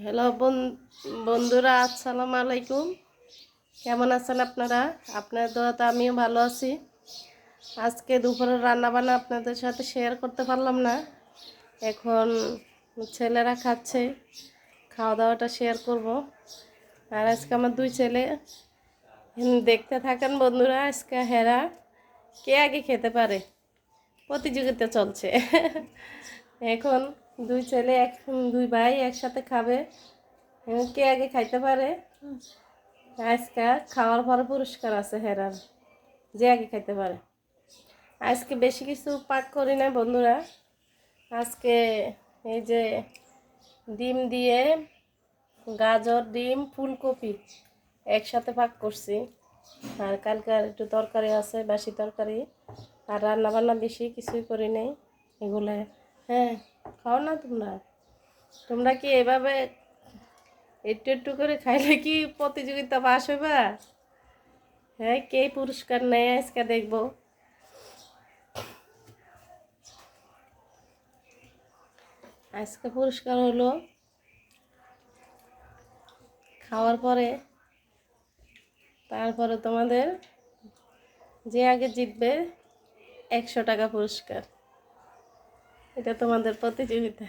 Hello বন্ধুরা, আসসালামু আলাইকুম। কেমন আছেন আপনারা? আপনার দোয়াতে আমিও ভালো আছি। আজকে দুপুরের রান্নাবান্না আপনাদের সাথে শেয়ার করতে পারলাম না। এখন ছেলেরা খাচ্ছে। খাওয়া দাওয়াটা শেয়ার করব। আর আজকে আমার দুই ছেলে। দেখতে থাকেন বন্ধুরা, আজকে হেরা কে আগে খেতে পারে? প্রতিযোগিতা চলছে। এখন দুই ছেলে, এক দুই ভাই একসাথে খাবে। কে আগে খাইতে পারে? আজকে খাওয়ার পরে পুরস্কার আছে হেরার, যে আগে খাইতে পারে। আজকে বেশি কিছু পাক করি না বন্ধুরা। আজকে এই যে ডিম দিয়ে গাজর, ডিম, ফুলকপি একসাথে পাক করছি। আর কালকে আর একটু তরকারি আছে, বাসি তরকারি। আর রান্না বান্না বেশি কিছুই করি নাই এগুলো। হ্যাঁ খাও না তোমরা? তোমরা কি এভাবে একটু একটু করে খাইলে কি প্রতিযোগিতা পাস হইবা? হ্যাঁ কে পুরস্কার নেয় আজকে দেখব। আজকে পুরস্কার হলো খাওয়ার পরে, তারপরে তোমাদের যে আগে জিতবে একশো টাকা পুরস্কার। এটা তোমাদের প্রতিযোগিতা।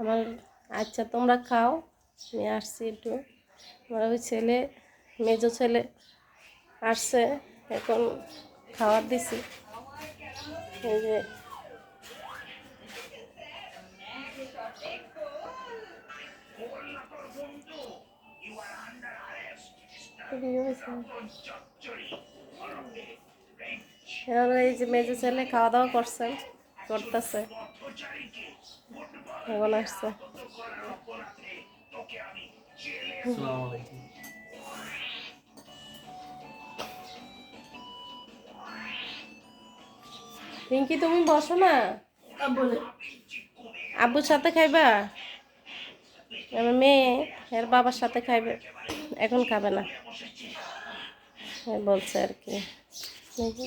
আমার আচ্ছা তোমরা খাও, আমি আসছি একটু। আমার ওই ছেলে, মেজো ছেলে আসছে, এখন খাবার দিছি। এই যে এই যে মেজো ছেলে খাওয়া দাওয়া করছে, করতেছে। পিঙ্কি তুমি বসো না। আব্বুর সাথে খাইবা? আমার মেয়ে, এর বাবার সাথে খাইবে। এখন খাবে না। বলছে আর কি। দেখি।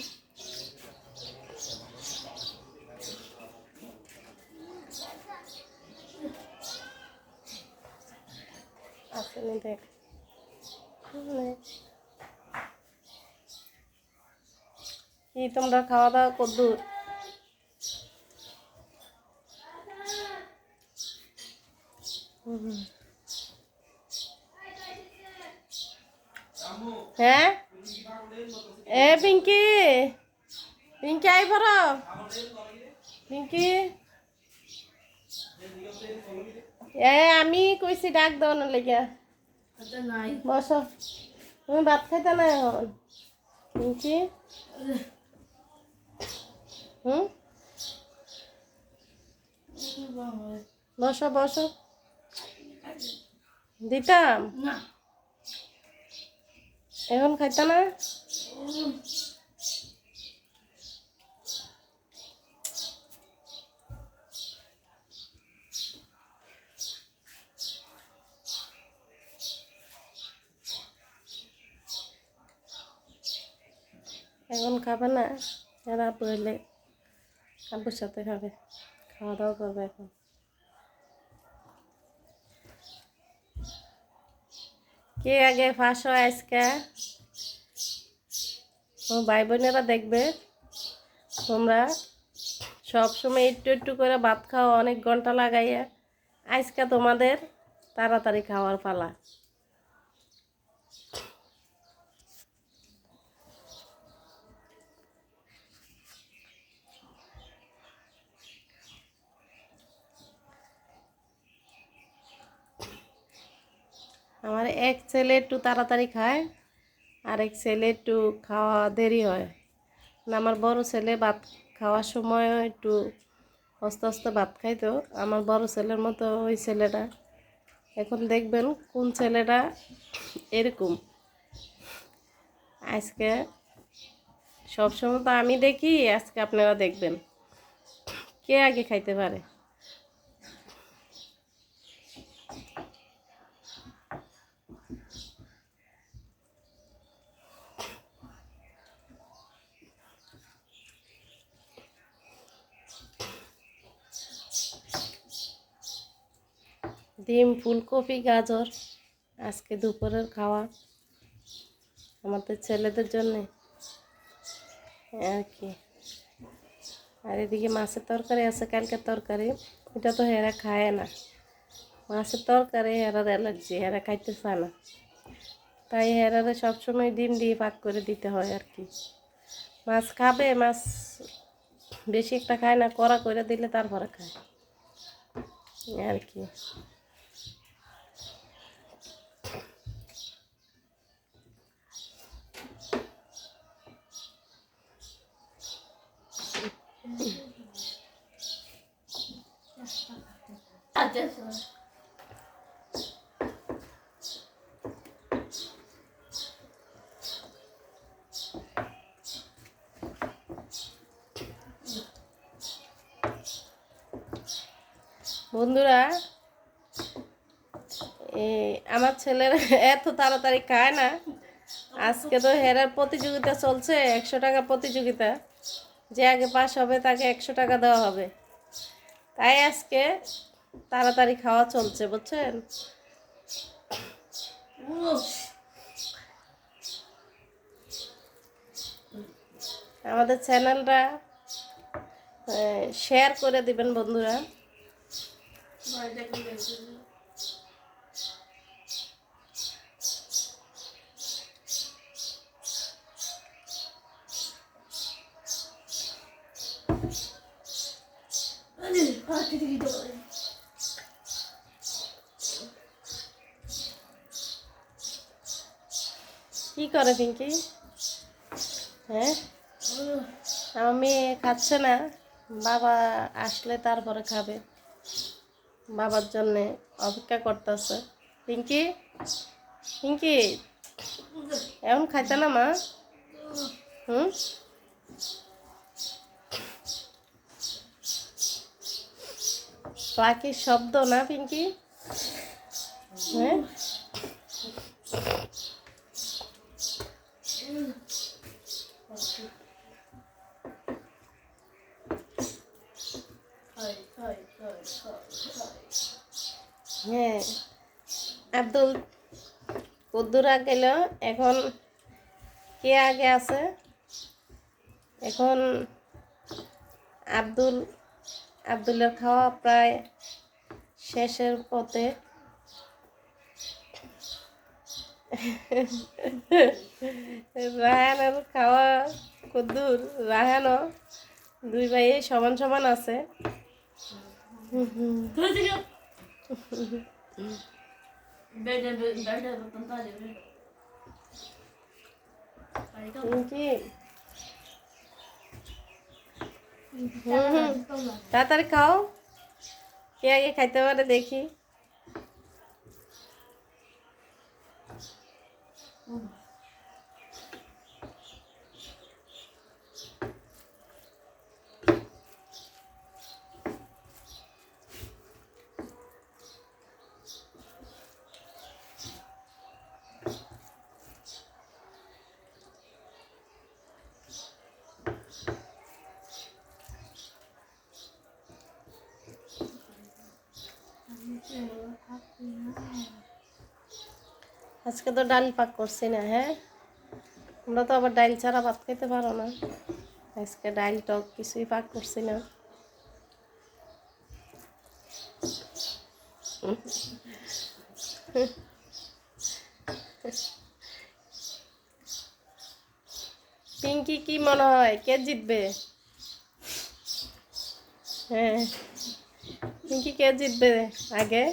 কি তোমরা খাওয়া দাওয়া কদ্দুর হ্যাঁ? এ, পিঙ্কি। পিঙ্কি আই ভর পিঙ্কি। এ, আমি কইছি ডাক দাও না লেগে বসো। তুমি ভাত খাইতে না এখন? পিঙ্কি। হুম? বসো বসো। দিতাম? এখন খাইতে না? এখন খাবে না? এরা এলে আব্বুর সাথে খাবে। খাওয়া দাওয়া করবে এখন। কে আগে ফাঁস হয় আজকে? ও ভাই বোনেরা দেখবে। তোমরা সবসময় একটু একটু করে ভাত খাও, অনেক ঘণ্টা লাগাইয়া। আজকে তোমাদের তাড়াতাড়ি খাওয়ার পালা আমার এক ছেলে একটু তাড়াতাড়ি খায় আর এক ছেলে একটু খাওয়া দেরি হয়। না আমার বড় ছেলে ভাত খাওয়ার সময় একটু আস্তে আস্তে ভাত খাইতো, আমার বড় ছেলের মতো ওই ছেলেটা। এখন দেখবেন কোন ছেলেটা এরকম। আজকে সবসময় তো আমি দেখি, আজকে আপনারা দেখবেন। কে আগে খাইতে পারে? ডিম, ফুলকপি, গাজর, আজকে দুপুরের খাওয়া আমাদের ছেলেদের জন্যে। আর কি। আর এদিকে মাছের তরকারি আছে কালকে তরকারি। এটা তো হেরা খায় না। মাছের তরকারি, হেরার অ্যালার্জি, হেরা খাইতে চায় না। তাই হেরারে সবসময় ডিম দিয়ে পাক করে দিতে হয় আর কি। মাছ খাবে, মাছ বেশি একটা খায় না, কড়া করে দিলে তারপরে খায়। আর কি। বন্ধুরা আমার ছেলের এত তাড়াতাড়ি খায় না। আজকে তো হেরার প্রতিযোগিতা চলছে, একশো টাকা প্রতিযোগিতা। যে আগে পাস হবে, তাকে একশো টাকা দেওয়া হবে। তাই আজকে তাড়াতাড়ি খাওয়া চলছে বুঝছেন? আমাদের চ্যানেলটা শেয়ার করে দিবেন বন্ধুরা। কি করে পিঙ্কি হ্যাঁ? আমার মেয়ে খাচ্ছে না। বাবা আসলে তারপরে খাবে। বাবার জন্যে অপেক্ষা করতেছে। পিঙ্কি পিঙ্কি এখন খাইতে না, মা? হুম? পাখির শব্দ না পিঙ্কি হ্যাঁ? হ্যাঁ। আব্দুল কদ্দুর গেল এখন কে আগে আছে? এখন আব্দুল, আব্দুলের খাওয়া প্রায় শেষের পথে। রাহানের খাওয়া কদ্দুর, রাহানও দুই ভাই সমান সমান আছে। তাড়াতাড়ি খাও কে আগে খাইতে পারে দেখি আজকে তো ডাল পাক করছি না হ্যাঁ? আমরা তো আবার ডাল ছাড়া ভাত খেতে পারো না। আজকে ডাল, টক কিছুই পাক করছি না। পিঙ্কি কি মনে হয়? কে জিতবে? হ্যাঁ। পিঙ্কি কে জিতবে আগে?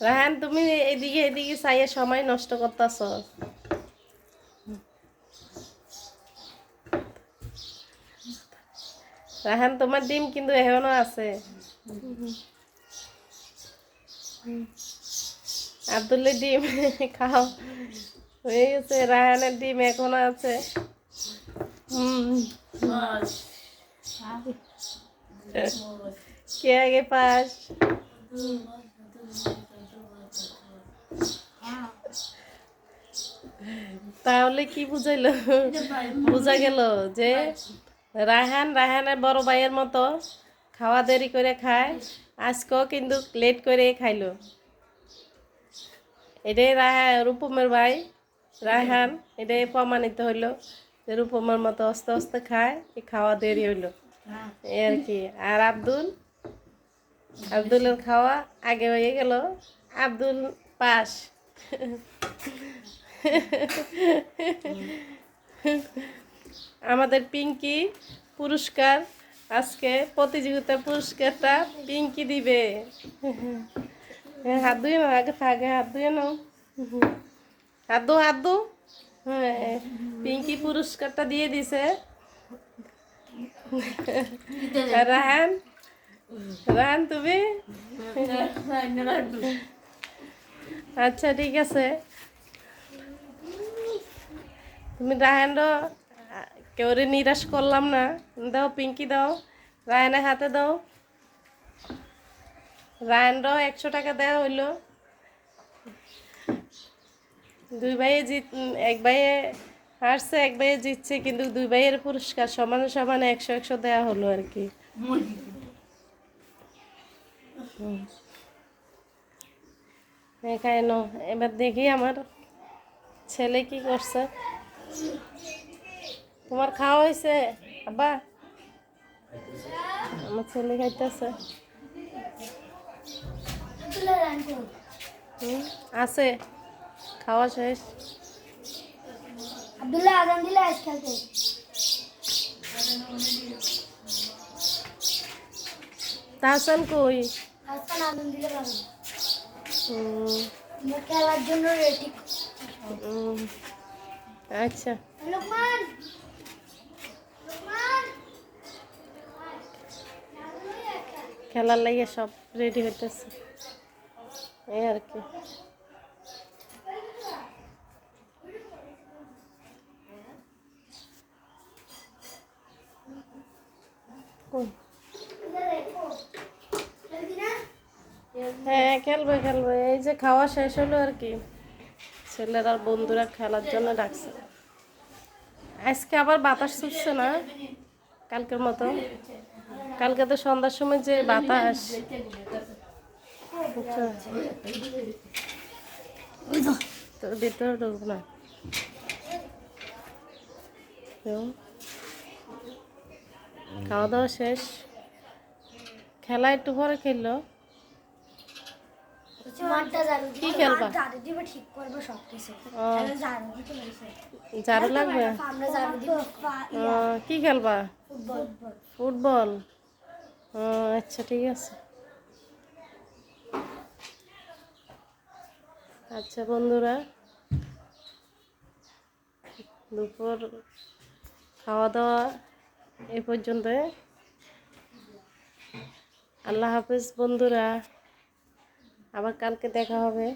রাহান, তুমি এদিকে এদিকে চাইয়ে সময় নষ্ট করতেছ। রাহান, তোমার ডিম কিন্তু এখনও আছে। আব্দুল্লের ডিম খাও। হয়ে গেছে, রাহানের ডিম এখনও আছে। হুম। কে আগে পাস তাহলে কি বুঝাইলো? বোঝা গেল যে রাহান, রাহানের বড় ভাইয়ের মতো খাওয়া দেরি করে খায়, আজকেও কিন্তু লেট করে খাইলো। এটাই রাহা, রূপমের ভাই রায়হান এটাই প্রমাণিত হইল যে রূপমের মতো আস্তে আস্তে খায় খাওয়া দেরি হইল। এই আর কি। আর আব্দুল? আব্দুলের খাওয়া আগে হয়ে গেল। আব্দুল পাস। আমাদের পিঙ্কি পুরস্কার। আজকে প্রতিযোগিতার পুরস্কারটা পিঙ্কি দিবে। হ্যাঁ, হাত ধুয়ে নাও আগে থাকে হাত ধুয়ে নাও। হাত দো হাত দো হ্যাঁ পিঙ্কি পুরস্কারটা দিয়ে দিছে। রাহান রাহান তুমি? আচ্ছা ঠিক আছে। তুমি রায়হানও কেউরে নিরাশ করলাম না। দাও পিঙ্কি দাও। রায়নের হাতে দাও। রায়নরাও একশো টাকা দেওয়া হইল। দুই ভাইয়ে জিত এক ভাইয়ে হারছে এক ভাইয়ে জিতছে কিন্তু দুই ভাইয়ের পুরস্কার সমানে সমানে একশো একশো দেওয়া হলো আর কি। এখানে। এবার দেখি আমার ছেলে কি করছে। তোমার খাওয়া হয়েছে? আব্বা? আমার ছেলে খাইতেছে। হুম আছে। খাওয়া শেষ। আব্দুল্লাহ আজান দিলে আজ খেলতে। তাহসান কই? আজকাল আজান দিলে আমরা খেলার জন্য রেডি আচ্ছা। লোকমান! লোকমান! খেলার লাগে সব রেডি হইতেছে। এই আর কি কই? হ্যাঁ খেলবে খেলবে। এই যে খাওয়া শেষ হলো আর কি। ছেলের আর বন্ধুরা খেলার জন্য ডাকছে। আজকে আবার বাতাস ছুটছে না? কালকের মতো। কালকে তো সন্ধ্যার সময় যে বাতাস। ভিতরে ঢুকবো না। খাওয়া দাওয়া শেষ। খেলা একটু পরে খেললো। কি খেলবা? ঝাড়ু দিবে ঠিক করবে সব কিছু ও, দিতে বলেছে। লাগবে? আমরা ঝাড়ু দিব। কি খেলবা? ফুটবল। ফুটবল। ও আচ্ছা ঠিক আছে। আচ্ছা বন্ধুরা। দুপুর খাওয়া দাওয়া এ পর্যন্ত আল্লাহ হাফেজ বন্ধুরা। আবার কালকে দেখা হবে।